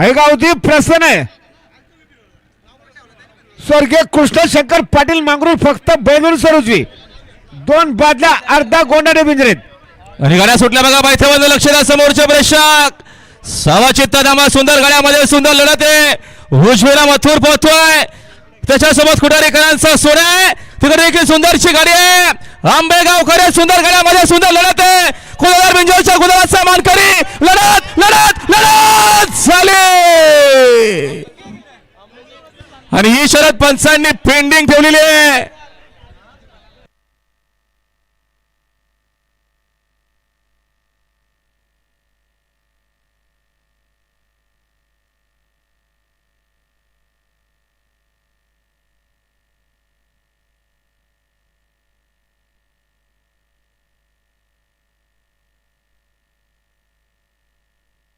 ऐगावती प्रसन्न आहे. स्वर्गीय कृष्णशंकर पाटील मांगरूळ फक्त बैलून सरुजवी. दोन बादल्या अर्धा गोंडाने बिंजरेत आणि गाड्या सुटल्या बघा पायथ्यामध्ये लक्ष द्या समोरचे प्रेक्षक. सवा चित्ता दामा सुंदर गाड्यामध्ये सुंदर लढत आहे. उजवीला मथुर पोहतोय त्याच्यासोबत कुठारीकरांचा सोडे आहे. तिकडे देखील सुंदरची गाडी आहे. आंबेगावकर सुंदर गाड्यामध्ये सुंदर लढत आहे. कुलदार बिंजोरच्या गुलाबाचा मानकरी. लढत लढत लढत! झाली! आणि ही शरद पंचांनी पेंडिंग ठेवलेली आहे.